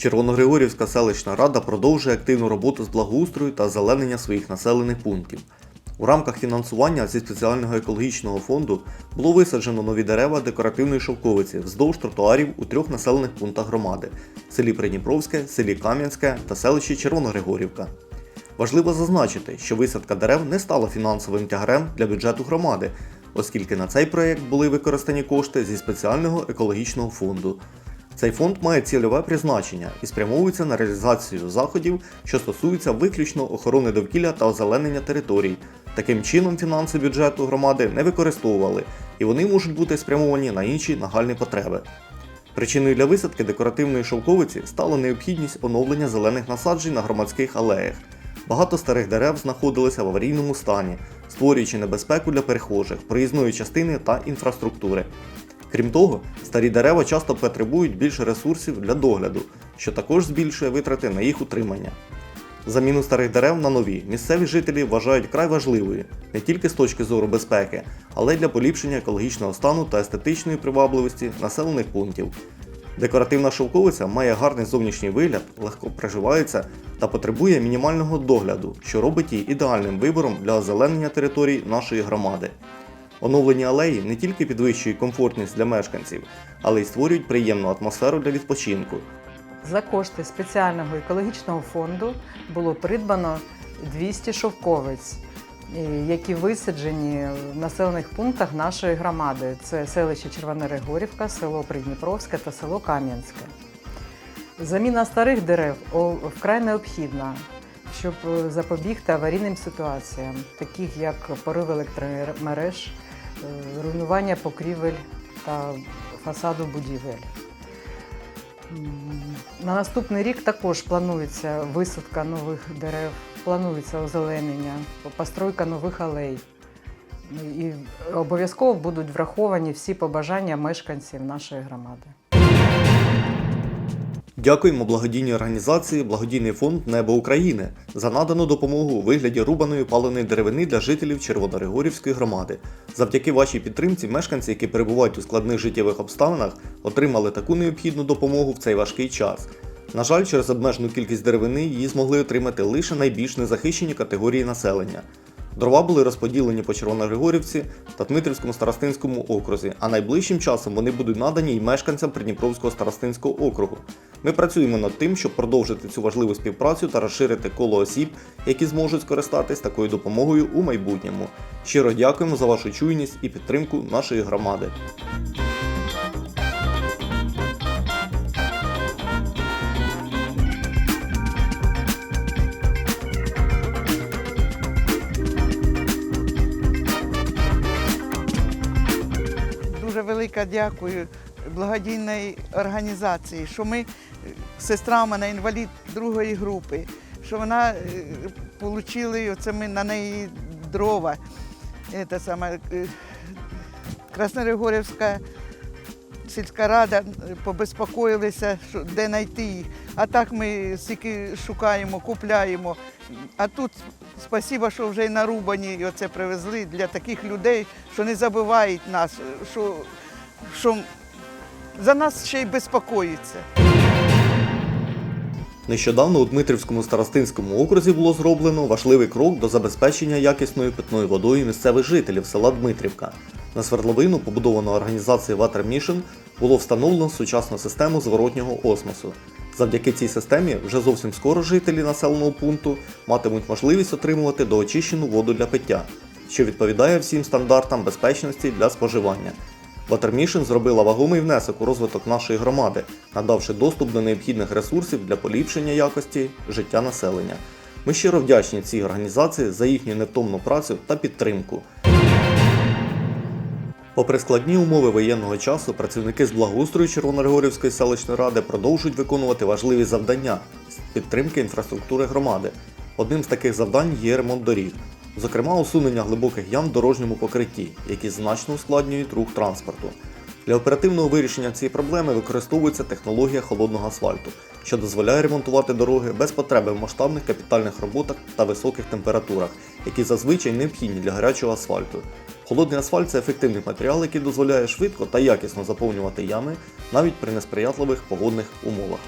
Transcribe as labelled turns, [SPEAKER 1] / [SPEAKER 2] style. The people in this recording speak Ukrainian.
[SPEAKER 1] Червоногригорівська селищна рада продовжує активну роботу з благоустрою та озеленення своїх населених пунктів. У рамках фінансування зі спеціального екологічного фонду було висаджено нові дерева декоративної шовковиці вздовж тротуарів у трьох населених пунктах громади селі Придніпровське, селі Кам'янське та селищі Червоногригорівка. Важливо зазначити, що висадка дерев не стала фінансовим тягарем для бюджету громади, оскільки на цей проєкт були використані кошти зі спеціального екологічного фонду. Цей фонд має цільове призначення і спрямовується на реалізацію заходів, що стосуються виключно охорони довкілля та озеленення територій. Таким чином фінанси бюджету громади не використовували, і вони можуть бути спрямовані на інші нагальні потреби. Причиною для висадки декоративної шовковиці стала необхідність оновлення зелених насаджень на громадських алеях. Багато старих дерев знаходилися в аварійному стані, створюючи небезпеку для перехожих, проїзної частини та інфраструктури. Крім того, старі дерева часто потребують більше ресурсів для догляду, що також збільшує витрати на їх утримання. Заміну старих дерев на нові місцеві жителі вважають край важливою не тільки з точки зору безпеки, але й для поліпшення екологічного стану та естетичної привабливості населених пунктів. Декоративна шовковиця має гарний зовнішній вигляд, легко приживається та потребує мінімального догляду, що робить її ідеальним вибором для озеленення територій нашої громади. Оновлені алеї не тільки підвищують комфортність для мешканців, але й створюють приємну атмосферу для відпочинку.
[SPEAKER 2] За кошти спеціального екологічного фонду було придбано 200 шовковиць, які висаджені в населених пунктах нашої громади. Це селище Червонорегорівка, село Придніпровське та село Кам'янське. Заміна старих дерев вкрай необхідна, щоб е, запобігти аварійним ситуаціям, таких як порив електромереж, руйнування покрівель та фасаду будівель. На наступний рік також планується висадка нових дерев, планується озеленення, постройка нових алей. І обов'язково будуть враховані всі побажання мешканців нашої громади.
[SPEAKER 1] Дякуємо благодійній організації Благодійний фонд Небо України за надану допомогу у вигляді рубаної паленої деревини для жителів Червоноригорівської громади. Завдяки вашій підтримці мешканці, які перебувають у складних життєвих обставинах, отримали таку необхідну допомогу в цей важкий час. На жаль, через обмежену кількість деревини її змогли отримати лише найбільш незахищені категорії населення. Дрова були розподілені по Червоногригорівці та Дмитрівському старостинському окрузі, а найближчим часом вони будуть надані й мешканцям Придніпровського старостинського округу. Ми працюємо над тим, щоб продовжити цю важливу співпрацю та розширити коло осіб, які зможуть скористатись такою допомогою у майбутньому. Щиро дякуємо за вашу чуйність і підтримку нашої громади.
[SPEAKER 3] Дуже велике дякую благодійній організації, що ми, е, сестра мене інвалід другої групи, що вона отримала, оце ми на неї дрова. Це саме, е, Краснорегорівська сільська рада е, побезпокоїлися, що де знайти їх. А так ми стільки шукаємо, купляємо. А тут спасіба, що вже й нарубані і оце привезли для таких людей, що не забувають нас, що, що за нас ще й безпокоїться.
[SPEAKER 1] Нещодавно у Дмитрівському старостинському окрузі було зроблено важливий крок до забезпечення якісною питною водою місцевих жителів села Дмитрівка. На свердловину, побудовану організацією Water Mission, було встановлено сучасну систему зворотнього осмосу. Завдяки цій системі вже зовсім скоро жителі населеного пункту матимуть можливість отримувати доочищену воду для пиття, що відповідає всім стандартам безпечності для споживання. Watermission зробила вагомий внесок у розвиток нашої громади, надавши доступ до необхідних ресурсів для поліпшення якості життя населення. Ми щиро вдячні цій організації за їхню невтомну працю та підтримку. Попри складні умови воєнного часу, працівники з благоустрою Червоногригорівської селищної ради продовжують виконувати важливі завдання з підтримки інфраструктури громади. Одним з таких завдань є ремонт доріг, зокрема усунення глибоких ям в дорожньому покритті, які значно ускладнюють рух транспорту. Для оперативного вирішення цієї проблеми використовується технологія холодного асфальту, що дозволяє ремонтувати дороги без потреби в масштабних капітальних роботах та високих температурах, які зазвичай необхідні для гарячого асфальту. Холодний асфальт це ефективний матеріал, який дозволяє швидко та якісно заповнювати ями навіть при несприятливих погодних умовах.